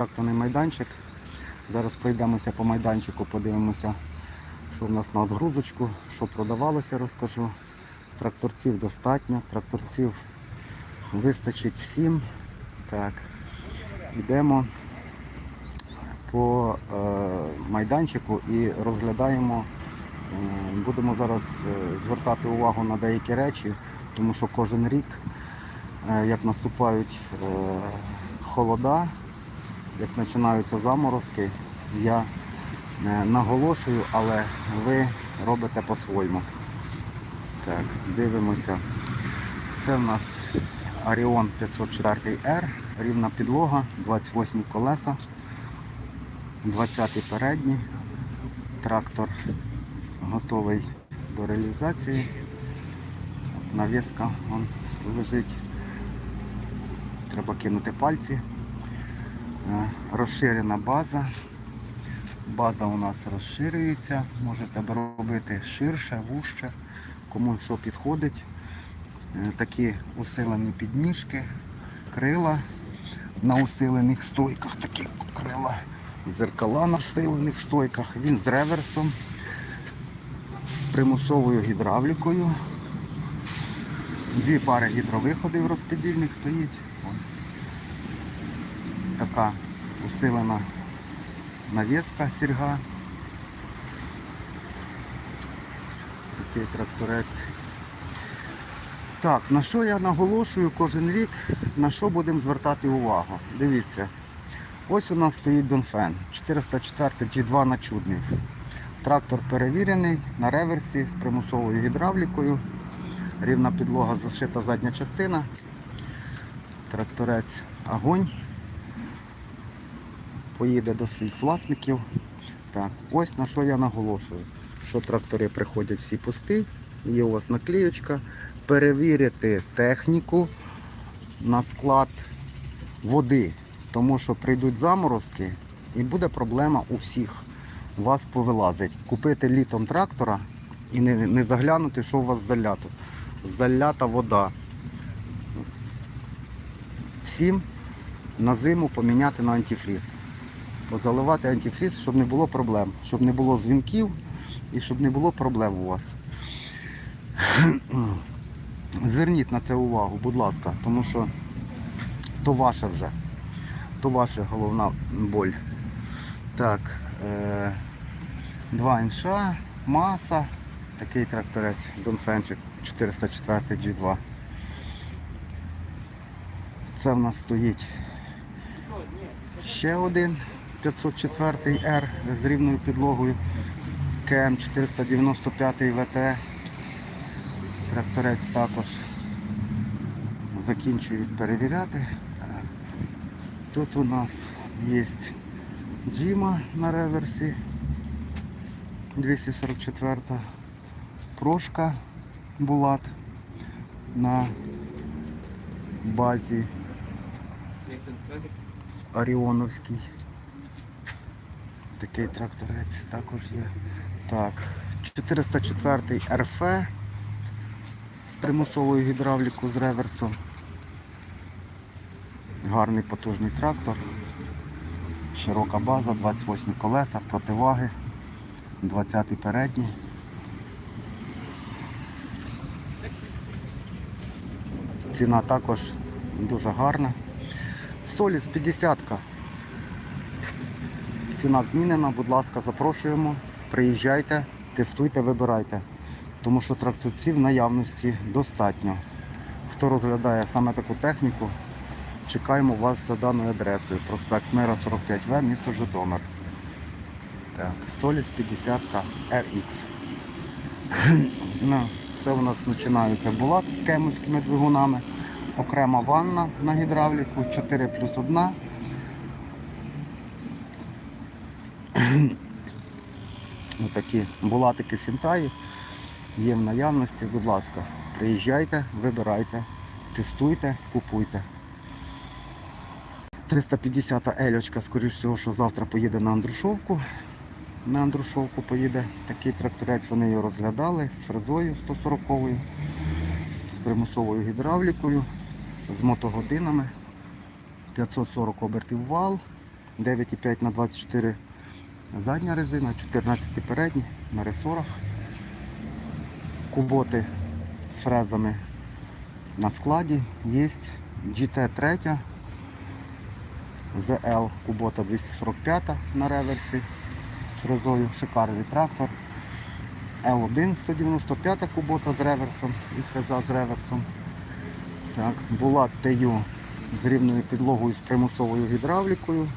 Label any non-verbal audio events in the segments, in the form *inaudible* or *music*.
Тракторний майданчик. Зараз пройдемося по майданчику, подивимося, що в нас на відгрузочку, що продавалося, розкажу. Тракторців достатньо, тракторців вистачить всім. Так, йдемо по е, майданчику і розглядаємо. е, Будемо зараз е, звертати увагу на деякі речі, тому що кожен рік, е, як наступають е, холода, як починаються заморозки, я е, наголошую, але ви робите по-своєму. Так, дивимося. Це в нас Arion 504R, рівна підлога, 28 колеса, 20 передні. Трактор готовий до реалізації. Навіска лежить. Треба кинути пальці. Розширена база. База у нас розширюється. Можете робити ширше, вужче, кому що підходить. Е, Такі усилені підніжки, крила на усилених стойках, такі крила, зеркала на усилених стойках. Він з реверсом, з примусовою гідравлікою. Дві пари гідровиходів розподільних стоїть. Така усилена навіска сірга. Такий тракторець. Так, на що я наголошую кожен рік, на що будемо звертати увагу? Дивіться, ось у нас стоїть Донфен 404 G2 на чуднів. Трактор перевірений на реверсі з примусовою гідравлікою. Рівна підлога зашита задня частина. Тракторець огонь. Поїде до своїх власників. Так, ось на що я наголошую. Що трактори приходять всі пусті, є у вас наклеючка. Перевірити техніку на склад води, тому що прийдуть заморозки і буде проблема у всіх. Вас повилазить. Купити літом трактора і не, не заглянути, що у вас залято. Залята вода. Всім на зиму поміняти на антифріз. Позаливати антифріз, щоб не було проблем, щоб не було дзвінків і щоб не було проблем у вас. *clears throat* Зверніть на це увагу, будь ласка, тому що то ваше вже, то ваша головна боль. Так, е, два інша, маса, такий тракторець Донфенчик 404 G2. Це в нас стоїть ще один 504 R з рівною підлогою КМ 495 ВТ. Тракторець також закінчують перевіряти. Тут у нас є Джима на реверсі 244 прошка Булат на базі Оріоновський. Такий тракторець також є. Так, 404 РФ з примусовою гідравлікою з реверсом. Гарний потужний трактор. Широка база, 28 колеса, противаги, 20 передній. Ціна також дуже гарна. Соліс 50. Ціна змінена, будь ласка, запрошуємо. Приїжджайте, тестуйте, вибирайте. Тому що тракторців наявності достатньо. Хто розглядає саме таку техніку, чекаємо вас за даною адресою. Проспект Мира 45В, місто Житомир. Так, Соліс 50 RX. *clears throat* ну, це у нас починаються булат з кемовськими двигунами. Окрема ванна на гідравліку, 4 плюс 1. Отакі булатики сінтаї є в наявності, будь ласка, приїжджайте, вибирайте, тестуйте, купуйте. 350 ельочка, скоріш всього, що завтра поїде на Андрушовку. На Андрушовку поїде такий тракторець, вони його розглядали з фрезою 140-ю, з примусовою гідравлікою, з мотогодинами. 540 обертів вал, 9,5 на 24 задня резина, 14 передні на ресорах. Куботи з фрезами на складі є GT3 ZL Кубота 245 на реверсі з фрезою, шикарний трактор. L1 195 кубота з реверсом і фреза з реверсом. Так, була TU з рівною підлогою з примусовою гідравлікою.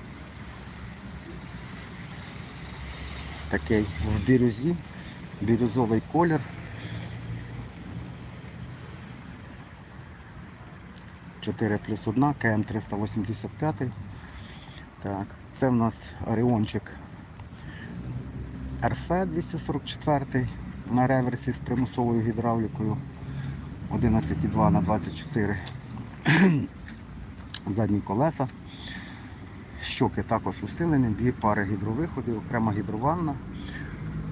Такий в бірюзі, бірюзовий колір. Чотири плюс 1, КМ 385. Так, це в нас Оріончик РФ 244 на реверсі з примусовою гідравлікою 11,2 на 24 *clears throat* задні колеса. Щоки також усилені, дві пари гідровиходів, окрема гідрованна,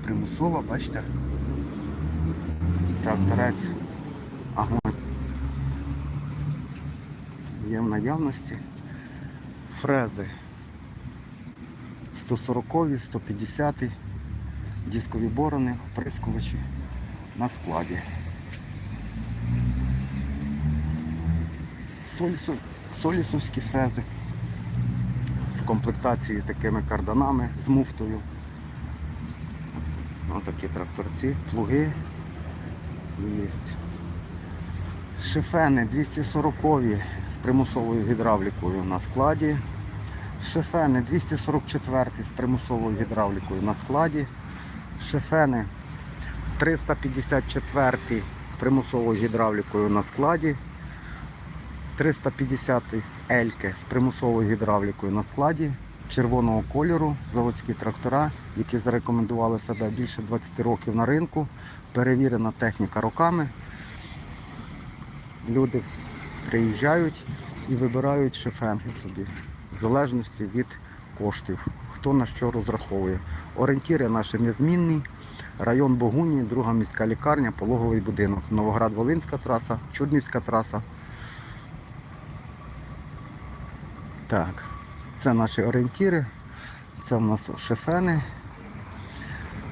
примусова, бачите. Тракторець агонь є в наявності. Фрези 140, 150, дискові борони, оприскувачі на складі. Солісовські фрези комплектації такими карданами з муфтою. Ось такі тракторці, плуги є. Шифени 240 з примусовою гідравлікою на складі. Шифени 244 з примусовою гідравлікою на складі. Шифени 354 з примусовою гідравлікою на складі. 350 Ельки з примусовою гідравлікою на складі. Червоного кольору, заводські трактора, які зарекомендували себе більше 20 років на ринку. Перевірена техніка роками. Люди приїжджають і вибирають шифенги собі, в залежності від коштів, хто на що розраховує. Орієнтіри наші незмінні. Район Богуні, друга міська лікарня, пологовий будинок. Новоград-Волинська траса, Чуднівська траса. Так, це наші орієнтіри. Це в нас шифени.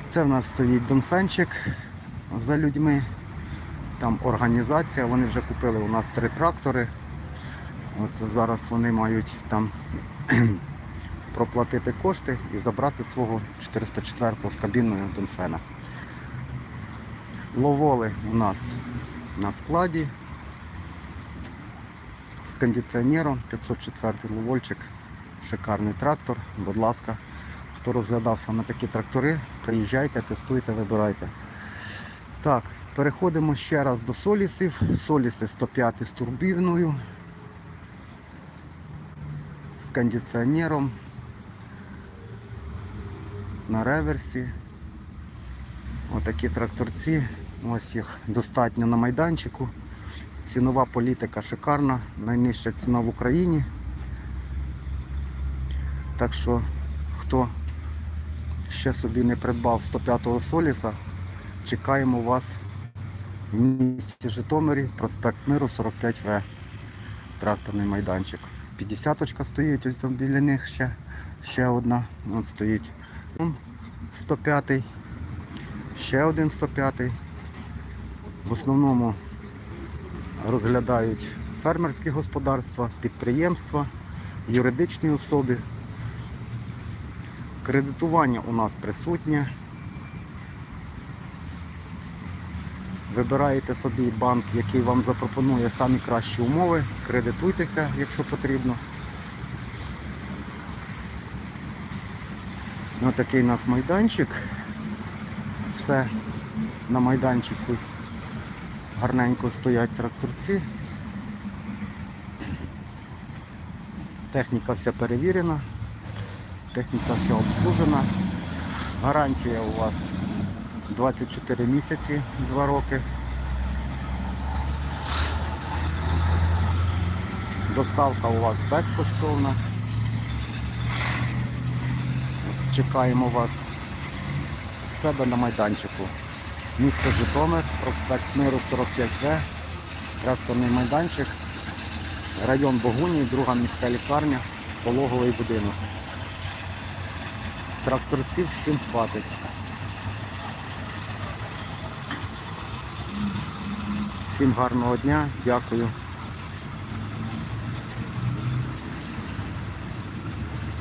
Це в нас стоїть донфенчик за людьми. Там організація, вони вже купили у нас три трактори. От зараз вони мають там *clears throat* проплатити кошти і забрати свого 404-го з кабіною Донфена. Ловоли у нас на складі кондиціонером 504 ловольчик, шикарний трактор. Будь ласка, хто розглядав саме такі трактори, приїжджайте, тестуйте, вибирайте. Так, переходимо ще раз до солісів. Соліси 105 з турбіною, з кондиціонером на реверсі. Отакі тракторці. Ось їх достатньо на майданчику. Цінова політика шикарна, найнижча ціна в Україні. Так що, хто ще собі не придбав 105-го соліса, чекаємо вас в місті Житомирі, проспект Миру 45В. Тракторний майданчик. 50-очка стоїть, ось там біля них ще, ще одна. От стоїть. 105-й. Ще один 105-й. В основному розглядають фермерські господарства, підприємства, юридичні особи. Кредитування у нас присутнє. Вибираєте собі банк, який вам запропонує самі кращі умови, кредитуйтеся, якщо потрібно. Ось такий у нас майданчик. Все на майданчику гарненько стоять тракторці. Техніка вся перевірена, техніка вся обслужена. Гарантія у вас 24 місяці, 2 роки. Доставка у вас безкоштовна. Чекаємо вас в себе на майданчику. Місто Житомир, проспект Миру 45В, тракторний майданчик, район Богуні, друга міська лікарня, пологовий будинок. Тракторців всім хватить. Всім гарного дня, дякую.